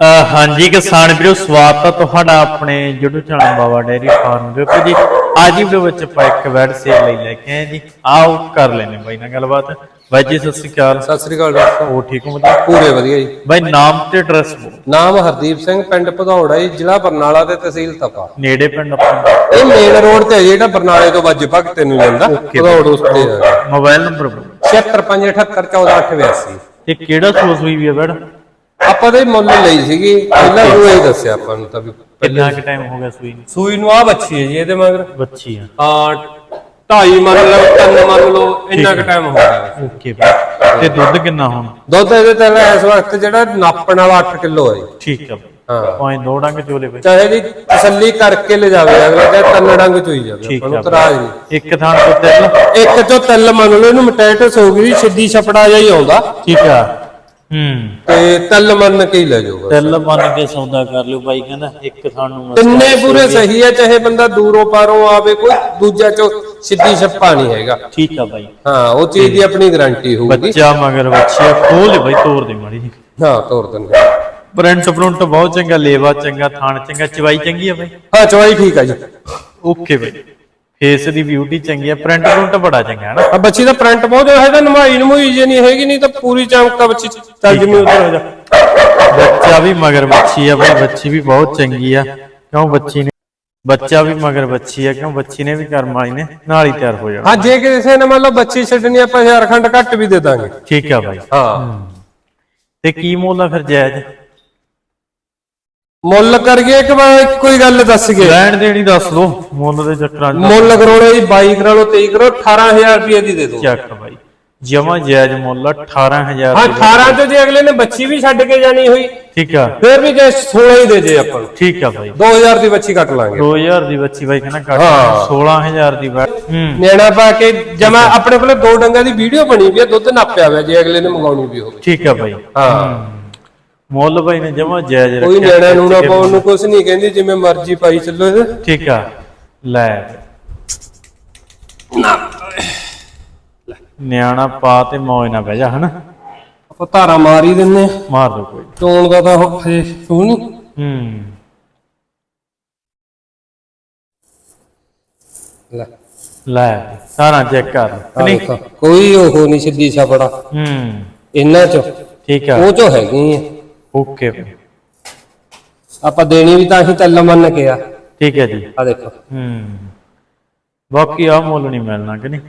ਹਾਂਜੀ ਕਿਸਾਨ ਵੀਰੋ ਸਵਾਗਤ ਹੈ ਤੁਹਾਡਾ ਆਪਣੇ YouTube channel Baba dairy farm ਦੇ ਉੱਤੇ ਜੀ। ਅੱਜ ਦੀ ਵੀਡੀਓ ਵਿੱਚ ਆਪਾਂ ਇੱਕ ਵੈਡ ਸੇਲ ਲਈ ਲੈ ਕੇ ਆਏ ਜੀ। ਆਓ ਕਰ ਲੈਨੇ ਬਾਈ ਨਾਲ ਗੱਲਬਾਤ। ਬਾਈ ਜੀ ਸਤਿ ਸ਼੍ਰੀ ਅਕਾਲ। ਸਤਿ ਸ੍ਰੀ ਅਕਾਲ ਡਾਕਟਰ ਸਾਹਿਬ ਉਹ ਠੀਕ ਹੋ ਮਤਲਬ ਪੂਰੇ ਵਧੀਆ ਜੀ। ਬਾਈ ਨਾਮ ਤੇ ਐਡਰੈਸ ਨਾਮ ਹਰਦੀਪ ਸਿੰਘ ਪਿੰਡ ਭਦੌੜਾ ਜੀ ਜ਼ਿਲ੍ਹਾ ਬਰਨਾਲਾ ਤੇ ਤਹਿਸੀਲ ਤਪਾ। ਨੇੜੇ ਪਿੰਡ ਆਪਣਾ? ਇਹ ਮੇਨ ਰੋਡ ਤੇ ਹੈ ਜੀ, ਜਿਹੜਾ ਬਰਨਾਲੇ ਤੋਂ ਵੱਜ ਭਗਤ ਨੂੰ ਜਾਂਦਾ। ਭਦੌੜ ਉਸ ਤੇ ਹੈ। ਮੋਬਾਈਲ ਨੰਬਰ ਬੋਲ। 75581488 ਇਹ ਕਿਹੜਾ ਸੋਸ ਹੋਈ ਵੀ ਹੈ ਵੈਡ ਆਪਾਂ ਦੇ ਮੁੱਲ ਲਈ ਸੀਗੀ। ਪਹਿਲਾਂ ਨੂੰ ਇਹ ਦੱਸਿਆ ਆਪਾਂ ਨੂੰ ਤਾਂ ਵੀ ਕਿੰਨਾ ਕੁ ਟਾਈਮ ਹੋ ਗਿਆ ਸੂਈ ਨੂੰ? ਸੂਈ ਨੂੰ ਆ ਬੱਚੀ ਹੈ ਜੀ ਇਹਦੇ ਮਗਰ। ਬੱਚੀ ਆ। ਹਾਂ ਢਾਈ ਮੰਨ ਲਓ ਤਿੰਨ ਮੰਨ ਲਓ ਇੰਨਾ ਕੁ ਟਾਈਮ ਹੋ ਗਿਆ। ਓਕੇ ਤੇ ਦੁੱਧ ਕਿੰਨਾ ਹੁਣ? ਦੁੱਧ ਇਹਦੇ ਤੇ ਇਸ ਵਕਤ ਜਿਹੜਾ ਨਾਪਣ ਵਾਲਾ 8 ਕਿਲੋ ਹੈ ਠੀਕ ਆ ਹਾਂ। ਪਾਏ ਦੋ ਡੰਗ ਚੋਲੇ ਬਾਈ ਚਾਹੇ ਜੀ ਤਸੱਲੀ ਕਰਕੇ ਲੈ ਜਾਵੇ ਅਗਲਾ ਚਾਹੇ ਤਿੰਨ ਡੰਗ ਚੋਈ ਜਾਵੇ ਆਪਾਂ ਨੂੰ ਤਰਾਜ ਨਹੀਂ। ਇੱਕ ਥਾਂ ਤੋਂ ਤਿੰਨ? ਇੱਕ ਚੋਂ ਤਿੰਨ ਮੰਨ ਲਓ ਇਹਨੂੰ ਮਟੈਟਸ ਹੋ ਗਈ ਸਿੱਧੀ ਛਪੜਾ ਹੀ ਆਉਂਦਾ। ਠੀਕ ਆ। ਹੂੰ ਤੇ ਤਿੰਨ ਮੰਨ ਕੇ ਹੀ ਲੈ ਜਾਊਗਾ? ਤਿਲ ਬਣ ਕੇ ਸੌਦਾ ਕਰ ਲਿਓ ਬਾਈ ਕਹਿੰਦਾ ਇੱਕ ਥਾਂ ਨੂੰ ਮਸਲਾ ਤਿੰਨੇ ਪੂਰੇ ਸਹੀ ਹੈ ਚਾਹੇ ਬੰਦਾ ਦੂਰੋਂ ਪਾਰੋਂ ਆਵੇ ਕੋਈ ਦੂਜਾ ਚੋਂ ਸਿੱਧੀ ਛੱਪਾ ਨਹੀਂ ਹੈਗਾ। ਠੀਕ ਆ ਬਾਈ। ਹਾਂ ਉਹ ਚੀਜ਼ ਦੀ ਆਪਣੀ ਗਾਰੰਟੀ ਹੋਊਗੀ। ਬੱਚਾ ਮਗਰ ਬੱਚੇ ਖੋਲ ਬਾਈ ਤੋੜ ਦੇ ਮਾੜੀ ਜੀ ਹਾਂ ਤੋਰ ਦਿੰਦੇ ਪ੍ਰਿੰਟ ਪ੍ਰਿੰਟ ਬਹੁਤ ਚੰਗਾ ਲੇਵਾ ਚੰਗਾ ਥਾਣ ਚੰਗਾ ਚਵਾਈ ਚੰਗੀ ਆ ਬਾਈ। ਹਾਂ ਚਵਾਈ ਠੀਕ ਆ ਜੀ। ਓਕੇ ਬਾਈ। ਫੇਸ ਦੀ ਬਿਊਟੀ ਚੰਗੀ ਆ ਪ੍ਰਿੰਟ ਪ੍ਰਿੰਟ ਬੜਾ ਚੰਗਾ ਹੈ ਨਾ ਆ ਬੱਚੀ ਦਾ ਪ੍ਰਿੰਟ ਬਹੁਤ ਹੈ ਤਾਂ ਨਮਾਈ ਨਮੂਈ ਜੇ ਨਹੀਂ ਹੈਗੀ ਨਹੀਂ ਤਾਂ ਪੂਰੀ ਚਮਕਾ ਬੱਚੀ ਚੱਲ ਜਿਵੇਂ ਉਧਰ ਹੋ ਜਾ। ਬੱਚਾ ਵੀ ਮਗਰ ਬੱਚੀ ਆ ਬਾਈ ਬੱਚੀ ਵੀ ਬਹੁਤ ਚੰਗੀ ਆ। ਕਿਉਂ ਬੱਚੀ ਨੇ ਬੱਚਾ ਵੀ ਮਗਰ ਬੱਚੀ ਆ ਕਿਉਂ ਬੱਚੀ ਨੇ ਵੀ ਕਰਮ ਵਾਲੀ ਨੇ ਨਾਲ ਹੀ ਤਿਆਰ ਹੋ ਜਾਣਾ। ਹਾਂ ਜੇ ਕਿਸੇ ਨੇ ਮੰਨ ਲਓ ਬੱਚੀ ਛੱਡਣੀ ਆਪਾਂ ਹਜ਼ਾਰ ਖੰਡ ਘੱਟ ਵੀ ਦੇ ਦਾਂਗੇ। ਠੀਕ ਆ ਬਾਈ। ਹਾਂ। ਤੇ ਕੀ ਮੁੱਲ ਆ ਫਿਰ ਜਾਇਜ਼? ਮੁੱਲ ਕਰੀਏ ਇੱਕ ਵਾਰ ਇੱਕੋ ਹੀ ਗੱਲ ਦੱਸ ਗਏ ਲੈਣ ਦੇਣੀ ਦੱਸ ਦੋ ਮੁੱਲ ਦੇ ਚੱਕਰਾਂ 'ਚ ਮੁੱਲ ਕਰੋੜੇ ਜੀ 22 ਕਰਾ ਲਓ 23 ਕਰੋ 18000 ਰੁਪਏ ਦੀ ਦੇ ਦਿਓ ਚੱਕ ਬਾਈ ਜਮਾ ਜਾਇਜ਼ ਮੁੱਲ ਆ 18000 ਹਾਂ ਰੁਪਏ 18 ਤੋਂ ਜੇ ਅਗਲੇ ਨੇ ਬੱਚੀ ਵੀ ਛੱਡ ਕੇ ਜਾਣੀ ਹੋਈ ਠੀਕ ਆ। ਫਿਰ ਵੀ ਜੇ 16 ਹੀ ਦੇ ਜੇ ਆਪਾਂ ਠੀਕ ਆ ਬਾਈ। 2000 ਦੀ ਬੱਚੀ ਕੱਟ ਲਾਂਗੇ। 2000 ਦੀ ਬੱਚੀ ਬਾਈ ਕਹਿੰਦਾ ਕੱਟ ਹਾਂ। 16000 ਦੀ ਨਿਆਣਾ ਪਾ ਕੇ ਜਮਾ ਆਪਣੇ ਕੋਲੇ ਦੋ ਡੰਗਾਂ ਦੀ ਵੀਡੀਓ ਬਣੀ ਵੀ ਆ ਦੁੱਧ ਨਾਪਿਆ ਹੋਇਆ ਜੇ ਅਗਲੇ ਨੇ ਮੰਗਾਉਣੀ ਵੀ ਹੋਵੇ। ਠੀਕ ਆ ਬਾਈ। ਹਾਂ। ਮੁੱਲ ਬਾਈ ਨੇ ਜਮਾ ਜਾਇਜ਼ ਕੋਈ ਰੱਖਿਆ ਨਿਆਣਾ ਨੂੰ ਨਾ ਪਾਉਣ ਨੂੰ ਕੁਝ ਨਹੀਂ ਕਹਿੰਦੀ ਜਿਵੇਂ ਮਰਜ਼ੀ ਪਾਈ ਚੱਲੋ ਠੀਕ ਆ ਲੈ। ਨਿਆਣਾ ਪਾ ਤੇ ਮੌਜ ਨਾ ਬਹਿ ਜਾ ਹਨਾ? ਆਪਾਂ ਧਾਰਾ ਮਾਰ ਹੀ ਦਿੰਨੇ। ਮਾਰ ਦੋ ਕੋਈ। ਚੋਣ ਦਾ ਤਾਂ ਹਜੇ ਸ਼ੂ ਨਹੀਂ। ਹੂੰ। ਲੈ। ਲੈ ਸਾਰਾ ਚੈੱਕ ਕਰ ਨਹੀਂ? ਕੋਈ ਉਹ ਨਹੀਂ ਸਿੱਧੀ ਛਪੜਾ। ਹੂੰ। ਇਹਨਾਂ ਚ। ਠੀਕ ਆ। ਉਹ ਚੋਂ ਹੈਗੀ ਆ ਓਕੇ। ਆਪਾਂ ਦੇਣੀ ਵੀ ਤਾਂ ਅਸੀਂ ਤੱਲ ਮੰਨ ਕੇ ਆ। ਠੀਕ ਹੈ ਜੀ। ਆ ਦੇਖੋ। ਹੂੰ। ਬਾਕੀ ਆ ਮੁੱਲ ਨਹੀਂ ਮਿਲਣਾ ਕਿ ਨਹੀਂ?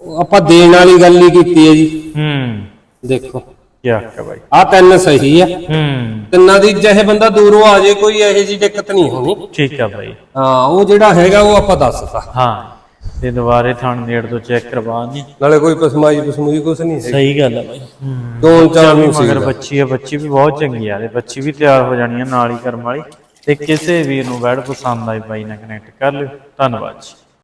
ਉਹ ਆਪਾਂ ਦੇਣ ਵਾਲੀ ਗੱਲ ਹੀ ਕੀਤੀ ਹੈ ਜੀ। ਹੂੰ। ਦੇਖੋ। ਕੀ ਆਖਿਆ ਬਾਈ? ਆ ਤਿੰਨ ਸਹੀ ਆ। ਹੂੰ। ਤਿੰਨਾਂ ਦੀ ਜਿਹੇ ਬੰਦਾ ਦੂਰੋਂ ਆ ਜੇ ਕੋਈ ਇਹੋ ਜੀ ਦਿੱਕਤ ਨਹੀਂ ਹੋਣੀ। ਠੀਕ ਆ ਬਾਈ। ਹਾਂ ਉਹ ਜਿਹੜਾ ਹੈਗਾ ਉਹ ਆਪਾਂ ਦੱਸਤਾ ਹਾਂ। ਤੇ ਦੁਬਾਰੇ ਥਾਣ ਨੇੜ ਤੋਂ ਚੈੱਕ ਕਰਵਾ ਦੀ ਨਾਲੇ ਕੋਈ ਪਸਮਾਈ ਪਸਮੂਈ ਕੁਛ ਨਹੀਂ ਹੈ ਸਹੀ ਗੱਲ ਹੈ ਬਾਈ। ਹੂੰ। ਦੋ ਚਾਰ ਨੂੰ ਸੀ ਮਗਰ ਬੱਚੀ ਹੈ ਬੱਚੀ ਵੀ ਬਹੁਤ ਚੰਗੀ ਆ ਤੇ ਬੱਚੀ ਵੀ ਤਿਆਰ ਹੋ ਜਾਣੀ ਆ ਨਾਲ ਹੀ ਕਰਮ ਵਾਲੀ। ਤੇ ਕਿਸੇ ਵੀਰ ਨੂੰ ਬੈਡ ਪਸੰਦ ਆਈ ਬਾਈ ਨਾਲ ਕਨੈਕਟ ਕਰ ਲਿਓ। ਧੰਨਵਾਦ ਜੀ।